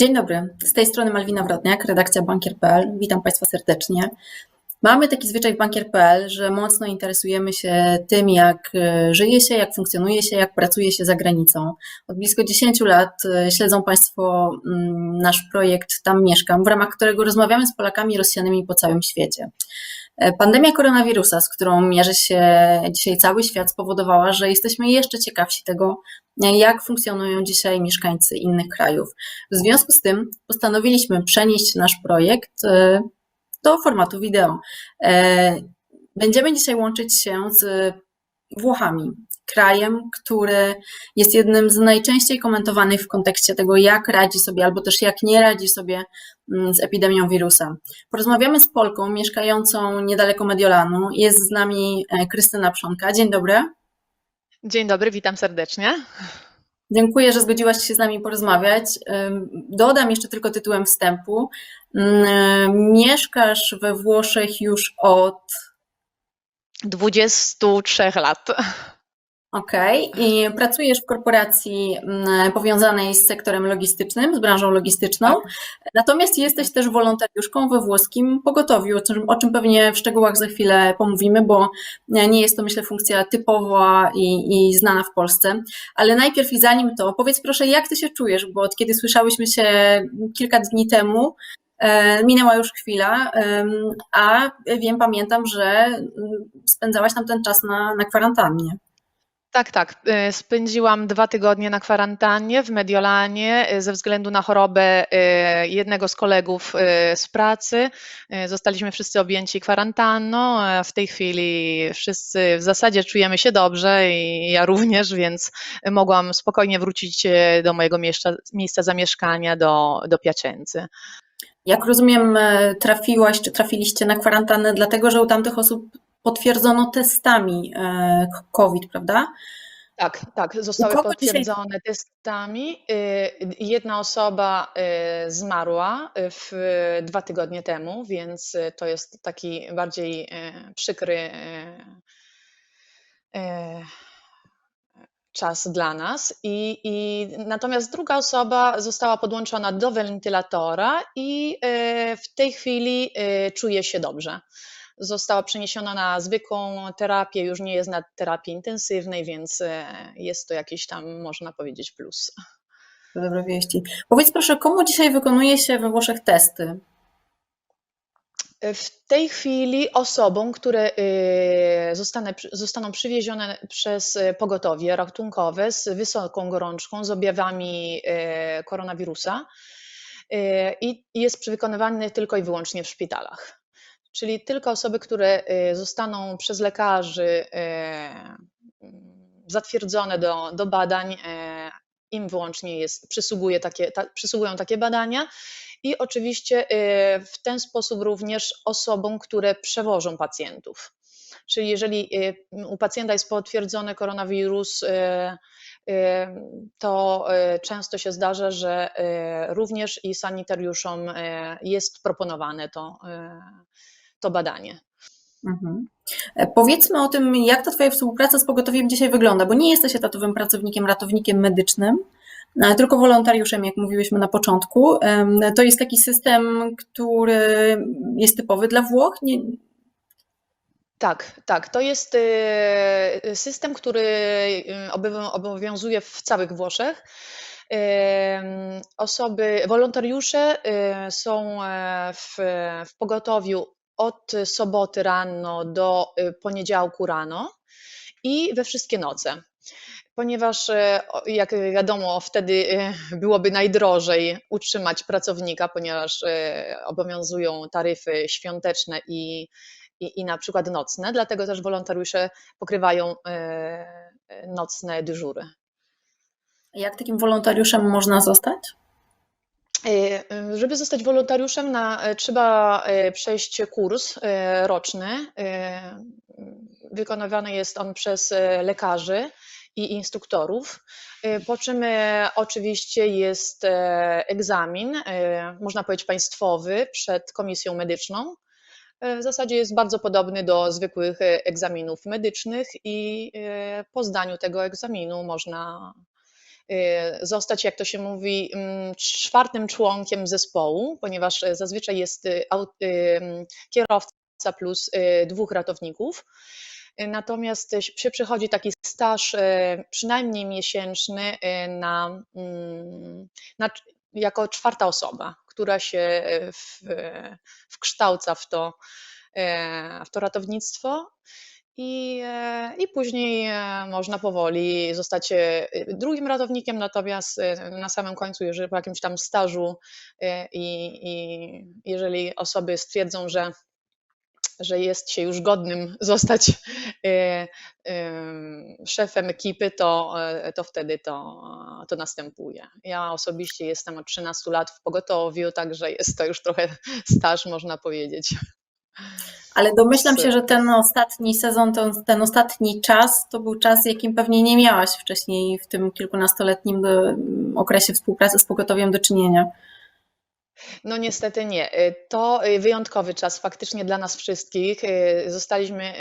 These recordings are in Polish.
Dzień dobry, z tej strony Malwina Wrotniak, redakcja bankier.pl. Witam Państwa serdecznie. Mamy taki zwyczaj w bankier.pl, że mocno interesujemy się tym, jak e, żyje się, jak funkcjonuje się, jak pracuje się za granicą. Od blisko 10 lat e, śledzą Państwo mm, nasz projekt Tam Mieszkam, w ramach którego rozmawiamy z Polakami rozsianymi po całym świecie. E, Pandemia koronawirusa, z którą mierzy się dzisiaj cały świat, spowodowała, że jesteśmy jeszcze ciekawsi tego, jak funkcjonują dzisiaj mieszkańcy innych krajów. W związku z tym postanowiliśmy przenieść nasz projekt do formatu wideo. E, Będziemy dzisiaj łączyć się z Włochami, krajem, który jest jednym z najczęściej komentowanych w kontekście tego, jak radzi sobie, albo też jak nie radzi sobie mm, z epidemią wirusa. Porozmawiamy z Polką mieszkającą niedaleko Mediolanu. Jest z nami e, Krystyna Przonka. Dzień dobry. Dzień dobry, witam serdecznie. Dziękuję, że zgodziłaś się z nami porozmawiać. Dodam jeszcze tylko tytułem wstępu. Mieszkasz we Włoszech już od. 23 lat. Okej, i pracujesz w korporacji ym, powiązanej z sektorem logistycznym, z branżą logistyczną. Natomiast jesteś też wolontariuszką we włoskim pogotowiu, o czym, o czym pewnie w szczegółach za chwilę pomówimy, bo nie jest to, myślę, funkcja typowa i, i znana w Polsce. Ale najpierw i zanim to, powiedz proszę, jak ty się czujesz, bo od kiedy słyszałyśmy się kilka dni temu, e, minęła już chwila, a wiem, pamiętam, że mm, spędzałaś tam ten czas na, na kwarantannie. Tak, tak. y, Spędziłam dwa tygodnie na kwarantannie w Mediolanie y, ze względu na chorobę y, jednego z kolegów z pracy. Zostaliśmy wszyscy objęci kwarantanną. W tej chwili wszyscy w zasadzie czujemy się dobrze i ja również, więc mogłam spokojnie wrócić do mojego miejsca, miejsca zamieszkania, do, do Piacenzy. Jak rozumiem, e, trafiłaś czy trafiliście na kwarantannę, dlatego że u tamtych osób potwierdzono testami e, COVID, prawda? Tak, tak, zostały kogo dzisiaj- potwierdzone testami. Y, Jedna osoba y, zmarła y, w dwa tygodnie temu, więc to jest taki bardziej przykry czas dla nas. I, i natomiast druga osoba została podłączona do wentylatora i w tej chwili czuje się dobrze została przeniesiona na zwykłą terapię, już nie jest na terapii intensywnej, więc e, jest to jakiś tam, można powiedzieć, plus. To dobre wieści. Powiedz proszę, komu dzisiaj wykonuje się we Włoszech testy? W tej chwili osobom, które y, zostaną, zostaną przywiezione przez pogotowie ratunkowe z wysoką gorączką, z objawami e, koronawirusa e, i jest wykonywany tylko i wyłącznie w szpitalach. Czyli tylko osoby, które y, zostaną przez lekarzy e, zatwierdzone do, do badań, e, im wyłącznie jest, przysługuje takie, ta, przysługują takie badania. I oczywiście w ten sposób również osobom, które przewożą pacjentów. Czyli jeżeli u pacjenta jest potwierdzony koronawirus, to często się zdarza, że również i sanitariuszom jest proponowane to, to badanie. Mhm. E, Powiedzmy o tym, jak ta Twoja współpraca z pogotowiem dzisiaj wygląda, bo nie jesteś etatowym pracownikiem, ratownikiem medycznym, e, tylko wolontariuszem, jak mówiłyśmy na początku. To jest taki system, który jest typowy dla Włoch. Nie, Tak, tak. To jest e, system, który obowią- obowiązuje w całych Włoszech. Osoby, wolontariusze e, są e, w, w pogotowiu od soboty rano do e, poniedziałku rano i we wszystkie noce. Ponieważ, o- jak wiadomo, wtedy e, byłoby najdrożej utrzymać pracownika, ponieważ obowiązują taryfy świąteczne i, i, i na przykład nocne, dlatego też wolontariusze pokrywają nocne dyżury. jak takim wolontariuszem można zostać? E, Żeby zostać wolontariuszem, na, e, trzeba e, przejść kurs roczny. Wykonywany jest on przez lekarzy i instruktorów, po czym oczywiście jest egzamin, można powiedzieć państwowy, przed komisją medyczną. W zasadzie jest bardzo podobny do zwykłych egzaminów medycznych i po zdaniu tego egzaminu można zostać, jak to się mówi, mm, czwartym członkiem zespołu, ponieważ zazwyczaj jest kierowca plus dwóch ratowników. Natomiast się przychodzi taki staż przynajmniej miesięczny na, mm, na, jako czwarta osoba, która się w, wkształca w to, w to ratownictwo. I, e, I później e, można powoli zostać e, drugim ratownikiem, natomiast na samym końcu, jeżeli po jakimś tam stażu i, i jeżeli osoby stwierdzą, że że jest się już godnym zostać szefem ekipy, to, to wtedy to, to następuje. Ja osobiście jestem od 13 lat w pogotowiu, także jest to już trochę staż, można powiedzieć. Ale domyślam się, że ten ostatni sezon, ten, ten ostatni czas, to był czas, jakim pewnie nie miałaś wcześniej w tym kilkunastoletnim okresie współpracy z pogotowiem do czynienia. No niestety nie. To wyjątkowy czas faktycznie dla nas wszystkich. Zostaliśmy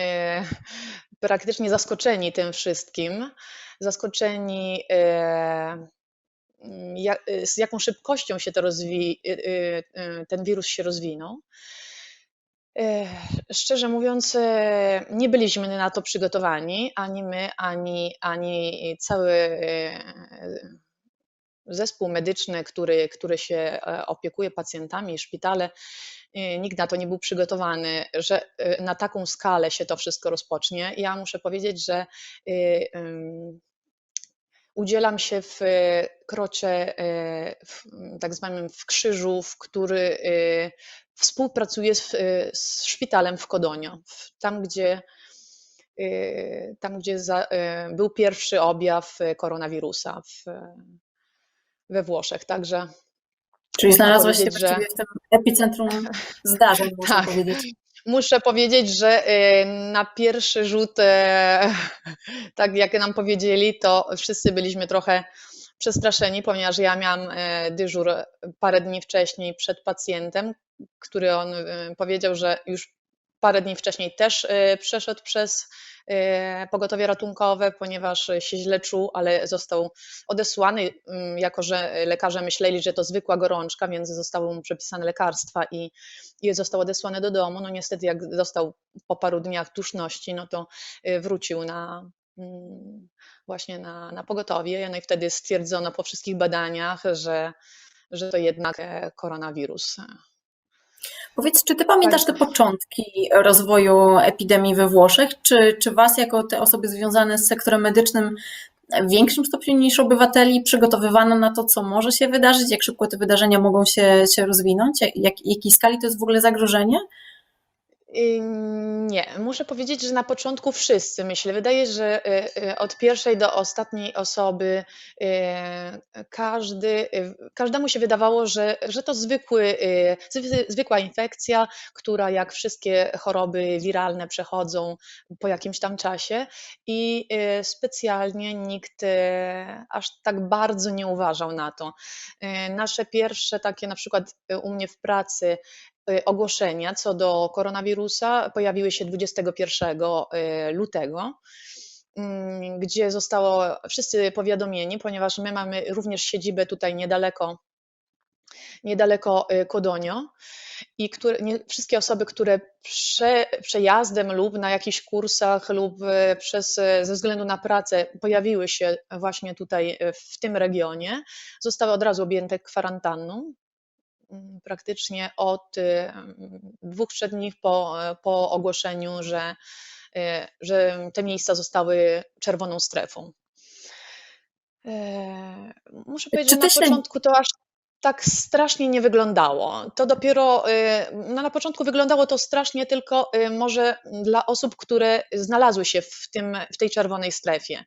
praktycznie zaskoczeni tym wszystkim. Zaskoczeni z jaką szybkością się to rozwi- ten wirus się rozwinął. Szczerze mówiąc, e, nie byliśmy na to przygotowani, ani my, ani, ani cały e, zespół medyczny, który, który się e, opiekuje pacjentami, szpitale. Nikt na to nie był przygotowany, że na taką skalę się to wszystko rozpocznie. Ja muszę powiedzieć, że udzielam się w krocze, w tak zwanym w krzyżu, w który współpracuje z, z szpitalem w Kodonio, tam gdzie, tam, gdzie za, był pierwszy objaw koronawirusa w, we Włoszech. Także. Czyli znalazłaś się że... w tym epicentrum zdarzeń, można tak. powiedzieć. Muszę powiedzieć, że y, na pierwszy rzut, tak jak nam powiedzieli, to wszyscy byliśmy trochę przestraszeni, ponieważ ja miałam dyżur parę dni wcześniej przed pacjentem, który on y, powiedział, że już parę dni wcześniej też y, przeszedł przez pogotowie ratunkowe, ponieważ się źle czuł, ale został odesłany, mm, jako że lekarze myśleli, że to zwykła gorączka, więc zostały mu przepisane lekarstwa i, i został odesłany do domu. No niestety jak dostał po paru dniach duszności, no to wrócił na, mm, właśnie na, na pogotowie. No i wtedy stwierdzono po wszystkich badaniach, że, że to jednak e, koronawirus. Powiedz, czy ty pamiętasz te początki rozwoju epidemii we Włoszech? Czy, czy was, jako te osoby związane z sektorem medycznym, w większym stopniu niż obywateli przygotowywano na to, co może się wydarzyć, jak szybko te wydarzenia mogą się, się rozwinąć, jak, jakiej skali to jest w ogóle zagrożenie? Nie, muszę powiedzieć, że na początku wszyscy, myślę. Wydaje, że y, y, od pierwszej do ostatniej osoby y, każdy, każdemu się wydawało, że, że to zwykły, zwykła infekcja, która jak wszystkie choroby wiralne przechodzą po jakimś tam czasie i specjalnie nikt aż tak bardzo nie uważał na to. Nasze pierwsze takie na przykład u mnie w pracy ogłoszenia co do koronawirusa. Pojawiły się 21 y, lutego mm, gdzie zostało wszyscy powiadomieni, ponieważ my mamy również siedzibę tutaj niedaleko, niedaleko y, Kodonio i które, nie, wszystkie osoby, które prze, przejazdem lub na jakichś kursach lub przez, ze względu na pracę pojawiły się właśnie tutaj w tym regionie, zostały od razu objęte kwarantanną praktycznie od dwóch, trzech dni po, po ogłoszeniu, że, y, że te miejsca zostały czerwoną strefą. E, muszę powiedzieć, Czy że na początku to aż tak strasznie nie wyglądało. To dopiero y, no na początku wyglądało to strasznie tylko może dla osób, które znalazły się w, tym, w tej czerwonej strefie.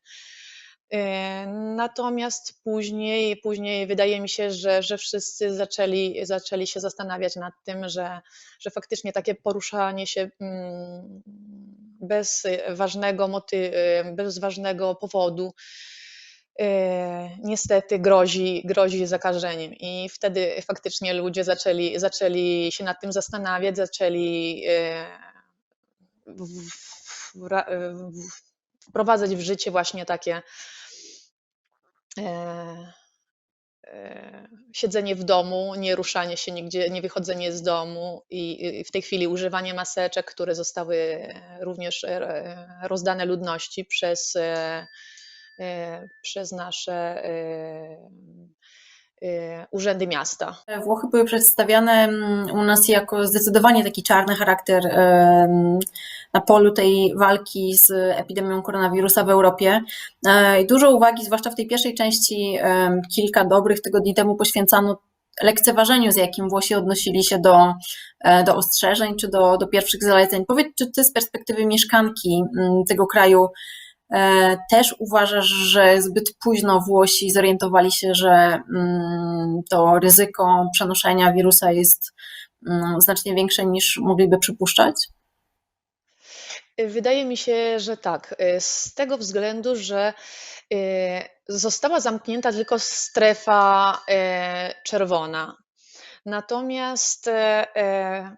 E, natomiast później, później wydaje mi się, że, że wszyscy zaczęli, zaczęli się zastanawiać nad tym, że, że faktycznie takie poruszanie się mm, bez ważnego moty, bez ważnego powodu e, niestety grozi, grozi zakażeniem. I wtedy faktycznie ludzie zaczęli, zaczęli się nad tym zastanawiać, zaczęli e, wprowadzać w życie właśnie takie e, e, siedzenie w domu, nie ruszanie się nigdzie, nie wychodzenie z domu i, w tej chwili używanie maseczek, które zostały również e, rozdane ludności przez, e, e, przez nasze e, e, urzędy miasta. Włochy były przedstawiane mm, u nas jako zdecydowanie taki czarny charakter na polu tej walki z epidemią koronawirusa w Europie. E, I dużo uwagi, zwłaszcza w tej pierwszej części, kilka dobrych tygodni temu poświęcano lekceważeniu, z jakim Włosi odnosili się do, e, do ostrzeżeń czy do, do pierwszych zaleceń. Powiedz, czy ty z perspektywy mieszkanki mm, tego kraju Też uważasz, że zbyt późno Włosi zorientowali się, że mm, to ryzyko przenoszenia wirusa jest mm, znacznie większe niż mogliby przypuszczać? Wydaje mi się, że tak. Y, Z tego względu, że y, została zamknięta tylko strefa e, czerwona. Natomiast e, e,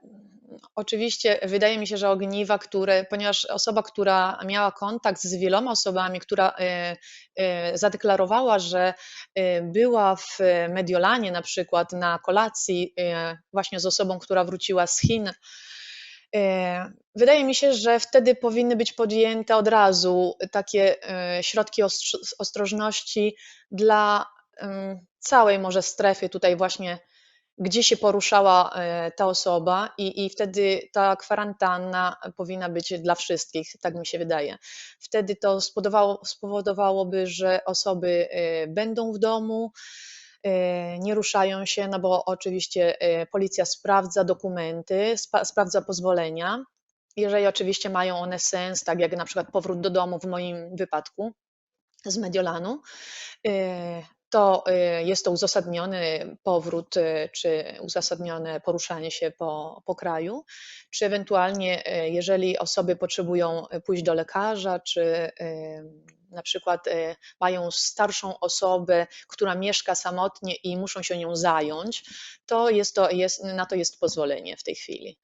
oczywiście wydaje mi się, że ogniwa, które, ponieważ osoba, która miała kontakt z wieloma osobami, która e, e, zadeklarowała, że e, była w Mediolanie na przykład na kolacji właśnie z osobą, która wróciła z Chin, Wydaje mi się, że wtedy powinny być podjęte od razu takie środki ostrożności dla całej może strefy tutaj właśnie, gdzie się poruszała e, ta osoba i, i wtedy ta kwarantanna powinna być dla wszystkich, tak mi się wydaje. Wtedy to spowodowało, spowodowałoby, że osoby e, będą w domu, e, nie ruszają się, no bo oczywiście policja sprawdza dokumenty, sprawdza pozwolenia. Jeżeli oczywiście mają one sens, tak jak na przykład powrót do domu w moim wypadku z Mediolanu, to e, jest to uzasadniony powrót, e, czy uzasadnione poruszanie się po, po kraju, czy ewentualnie, e, jeżeli osoby potrzebują pójść do lekarza, czy na przykład mają starszą osobę, która mieszka samotnie i muszą się nią zająć, to jest to, jest, na to jest pozwolenie w tej chwili.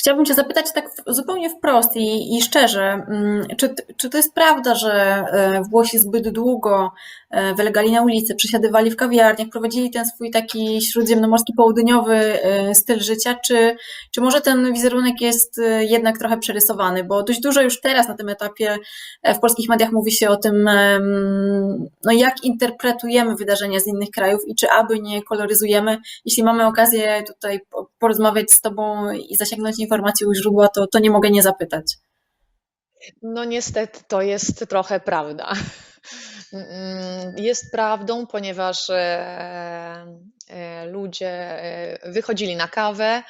Chciałabym Cię zapytać tak zupełnie wprost i, i szczerze, mm, czy, czy to jest prawda, że e, Włosi zbyt długo e, wylegali na ulicy, przesiadywali w kawiarniach, prowadzili ten swój taki śródziemnomorski, południowy e, styl życia, czy, czy może ten wizerunek jest jednak trochę przerysowany? Bo dość dużo już teraz na tym etapie w polskich mediach mówi się o tym, no jak interpretujemy wydarzenia z innych krajów i czy aby nie koloryzujemy. Jeśli mamy okazję tutaj po- porozmawiać z Tobą i zasięgnąć informacji u źródła, to, to nie mogę nie zapytać. No niestety to jest trochę prawda. Mm, Jest prawdą, ponieważ e, e, ludzie e, wychodzili na kawę,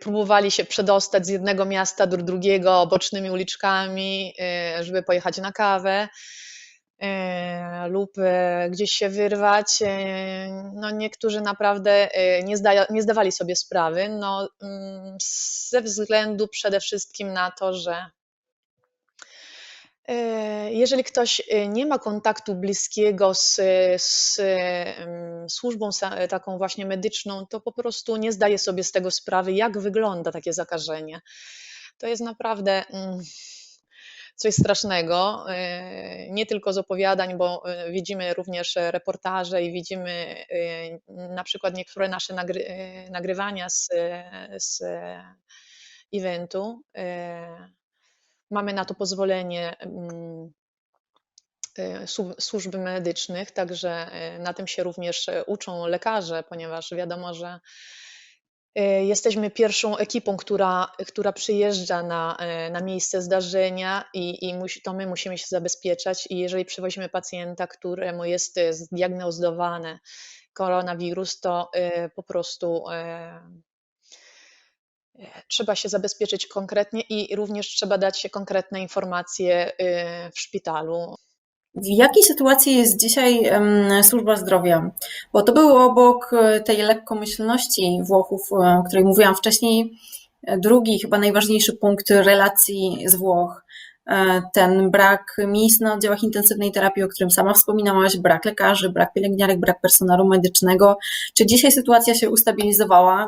próbowali się przedostać z jednego miasta do drugiego bocznymi uliczkami, żeby pojechać na kawę lub e, gdzieś się wyrwać. E, No niektórzy naprawdę e, nie, nie zdawali sobie sprawy, no, mm, ze względu przede wszystkim na to, że E, Jeżeli ktoś e, nie ma kontaktu bliskiego z, z służbą taką właśnie medyczną, to po prostu nie zdaje sobie z tego sprawy, jak wygląda takie zakażenie. To jest naprawdę mm, coś strasznego. e, Nie tylko z opowiadań, bo e, widzimy również reportaże i widzimy e, na przykład niektóre nasze nagry, nagrywania z, z eventu. Mamy na to pozwolenie mm, e, słu- służb medycznych, także na tym się również uczą lekarze, ponieważ wiadomo, że jesteśmy pierwszą ekipą, która, która przyjeżdża na, e, na miejsce zdarzenia i, i musi, to my musimy się zabezpieczać. I jeżeli przywozimy pacjenta, któremu jest e, zdiagnozowany koronawirus, to e, po prostu e, trzeba się zabezpieczyć konkretnie i również trzeba dać konkretne informacje w szpitalu. W jakiej sytuacji jest dzisiaj służba zdrowia? Bo to był obok e, tej lekkomyślności Włochów, e, o której mówiłam wcześniej, e, drugi, chyba najważniejszy punkt relacji z Włoch. Ten brak miejsc na oddziałach intensywnej terapii, o którym sama wspominałaś, brak lekarzy, brak pielęgniarek, brak personelu medycznego. Czy dzisiaj sytuacja się ustabilizowała?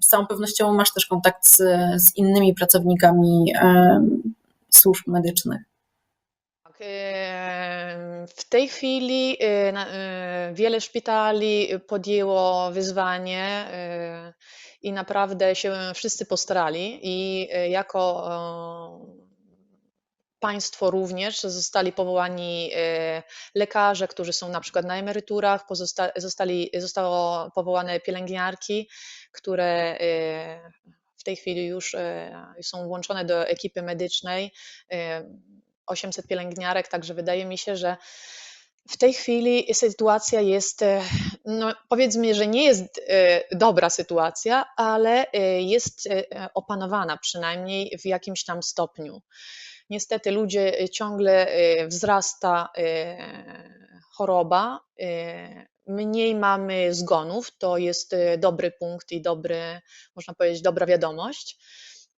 Z całą pewnością masz też kontakt z, z innymi pracownikami służb medycznych. W tej chwili na- e, wiele szpitali podjęło wyzwanie e, i naprawdę się wszyscy postarali i jako państwo również zostali powołani lekarze, którzy są na przykład na emeryturach, pozosta- zostali, zostało powołane pielęgniarki, które w tej chwili już są włączone do ekipy medycznej. E, 800 pielęgniarek, także wydaje mi się, że w tej chwili sytuacja jest, e, no powiedzmy, że nie jest e, dobra sytuacja, ale e, jest opanowana przynajmniej w jakimś tam stopniu. Niestety ludzie ciągle wzrasta choroba, mniej mamy zgonów, to jest dobry punkt i dobry, można powiedzieć, dobra wiadomość.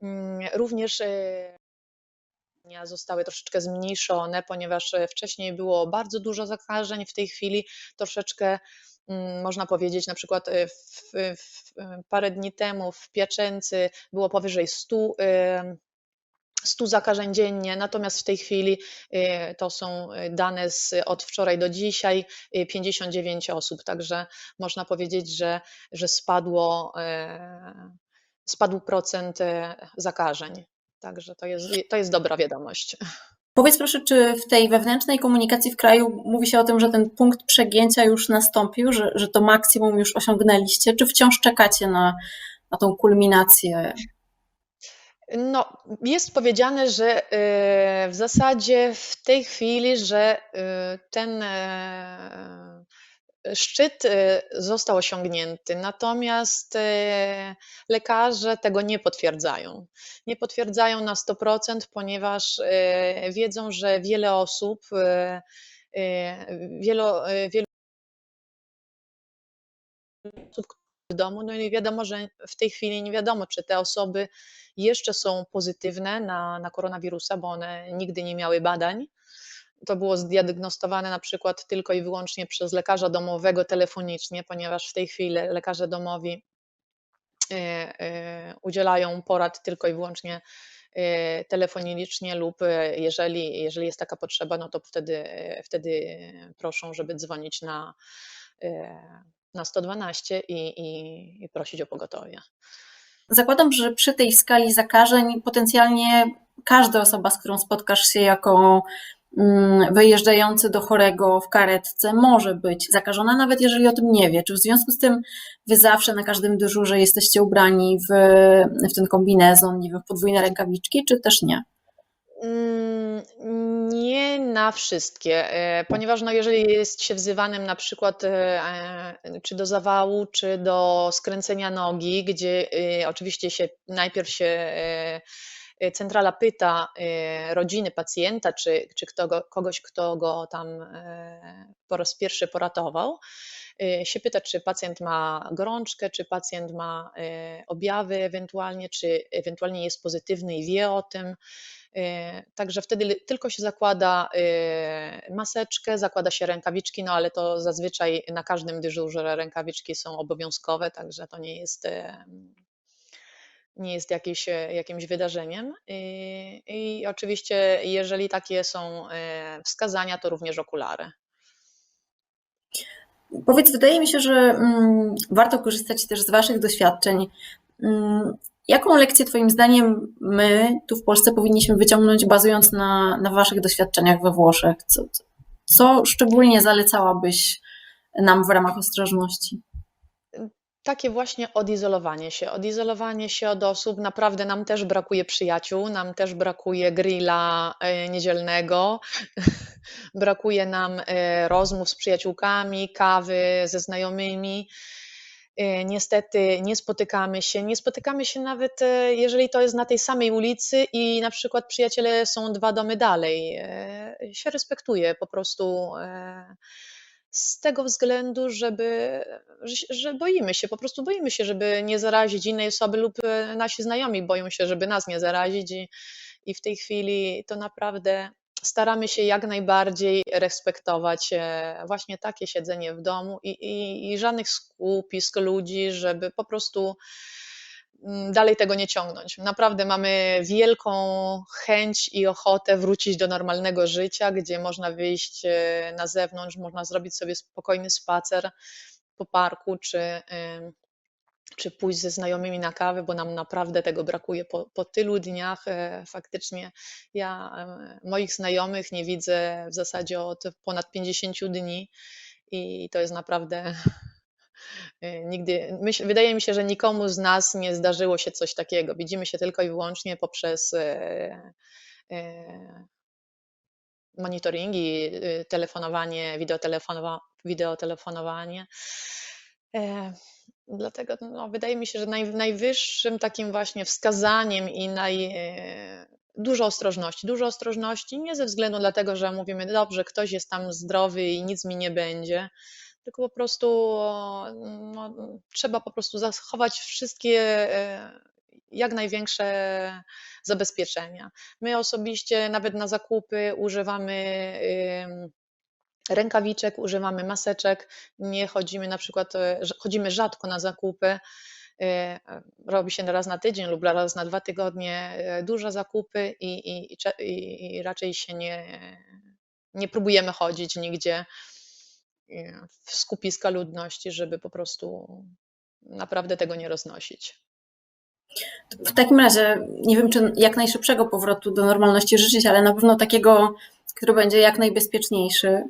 Mm, Również zostały troszeczkę zmniejszone, ponieważ e, wcześniej było bardzo dużo zakażeń, w tej chwili troszeczkę mm, można powiedzieć, na przykład e, w, w, parę dni temu w Piaczęcy było powyżej 100, e, 100 zakażeń dziennie, natomiast w tej chwili e, to są dane z, od wczoraj do dzisiaj e, 59 osób, także można powiedzieć, że, że spadło, e, spadł procent e, zakażeń. Także to jest, to jest dobra wiadomość. Powiedz proszę, czy w tej wewnętrznej komunikacji w kraju mówi się o tym, że ten punkt przegięcia już nastąpił, że, że to maksimum już osiągnęliście, czy wciąż czekacie na, na tą kulminację? No, jest powiedziane, że e, w zasadzie w tej chwili, że e, ten e, szczyt e, został osiągnięty, natomiast e, lekarze tego nie potwierdzają. Nie potwierdzają na 100%, ponieważ e, wiedzą, że wiele osób, wielo, e, wielu osób w domu, no i wiadomo, że w tej chwili nie wiadomo, czy te osoby jeszcze są pozytywne na, na koronawirusa, bo one nigdy nie miały badań. To było zdiagnostowane na przykład tylko i wyłącznie przez lekarza domowego telefonicznie, ponieważ w tej chwili lekarze domowi e, e, udzielają porad tylko i wyłącznie e, telefonicznie lub jeżeli, jeżeli jest taka potrzeba, no to wtedy, wtedy proszą, żeby dzwonić na, na 112 i, i, i prosić o pogotowie. Zakładam, że przy tej skali zakażeń potencjalnie każda osoba, z którą spotkasz się jako wyjeżdżający do chorego w karetce, może być zakażona, nawet jeżeli o tym nie wie. Czy w związku z tym wy zawsze na każdym dyżurze jesteście ubrani w, w ten kombinezon, nie wiem, w podwójne rękawiczki, czy też nie? Mm, Nie na wszystkie, e, ponieważ no jeżeli jest się wzywanym na przykład e, e, czy do zawału, czy do skręcenia nogi, gdzie oczywiście się najpierw się centrala pyta e, rodziny pacjenta, czy, czy kto go, kogoś, kto go tam e, po raz pierwszy poratował, się pyta, czy pacjent ma gorączkę, czy pacjent ma objawy ewentualnie, czy ewentualnie jest pozytywny i wie o tym. Także wtedy tylko się zakłada maseczkę, zakłada się rękawiczki, no ale to zazwyczaj na każdym dyżurze rękawiczki są obowiązkowe, także to nie jest, nie jest jakieś, e, jakimś wydarzeniem. I, I oczywiście, jeżeli takie są e, wskazania, to również okulary. Powiedz, wydaje mi się, że mm, warto korzystać też z Waszych doświadczeń. Mm, jaką lekcję Twoim zdaniem my tu w Polsce powinniśmy wyciągnąć, bazując na, na Waszych doświadczeniach we Włoszech? Co, co szczególnie zalecałabyś nam w ramach ostrożności? Takie właśnie odizolowanie się, odizolowanie się od osób. Naprawdę nam też brakuje przyjaciół, nam też brakuje grilla e, niedzielnego, brakuje nam e, rozmów z przyjaciółkami, kawy ze znajomymi. E, Niestety nie spotykamy się, nie spotykamy się nawet, jeżeli to jest na tej samej ulicy i na przykład przyjaciele są dwa domy dalej. Się respektuje po prostu z tego względu, żeby, że, że boimy się, po prostu boimy się, żeby nie zarazić innej osoby lub e, nasi znajomi boją się, żeby nas nie zarazić i, i w tej chwili to naprawdę staramy się jak najbardziej respektować e, właśnie takie siedzenie w domu i, i, i żadnych skupisk ludzi, żeby po prostu dalej tego nie ciągnąć. Naprawdę mamy wielką chęć i ochotę wrócić do normalnego życia, gdzie można wyjść e, na zewnątrz, można zrobić sobie spokojny spacer po parku, czy, czy pójść ze znajomymi na kawę, bo nam naprawdę tego brakuje po, po tylu dniach. e, Faktycznie ja moich znajomych nie widzę w zasadzie od ponad 50 dni i to jest naprawdę nigdy. Myśl, wydaje mi się, że nikomu z nas nie zdarzyło się coś takiego. Widzimy się tylko i wyłącznie poprzez e, e, monitoringi, y, telefonowanie, wideotelefonowa, wideotelefonowanie. E, Dlatego no, wydaje mi się, że naj, najwyższym takim właśnie wskazaniem i naj, e, dużo ostrożności. Dużo ostrożności nie ze względu dlatego, że mówimy, dobrze, ktoś jest tam zdrowy i nic mi nie będzie, tylko po prostu no, trzeba po prostu zachować wszystkie e, jak największe zabezpieczenia. My osobiście nawet na zakupy używamy rękawiczek, używamy maseczek, nie chodzimy na przykład, e, chodzimy rzadko na zakupy. e, Robi się raz na tydzień lub raz na dwa tygodnie duże zakupy i, i, i, cze- i, i raczej się nie, nie próbujemy chodzić nigdzie w skupiska ludności, żeby po prostu naprawdę tego nie roznosić. W takim razie nie wiem, czy jak najszybszego powrotu do normalności życzyć, ale na pewno takiego, który będzie jak najbezpieczniejszy.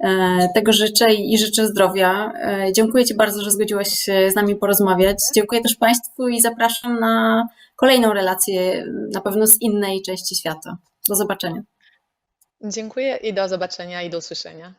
E, Tego życzę i życzę zdrowia. E, Dziękuję Ci bardzo, że zgodziłaś się z nami porozmawiać. Dziękuję też Państwu i zapraszam na kolejną relację, na pewno z innej części świata. Do zobaczenia. Dziękuję i do zobaczenia i do usłyszenia.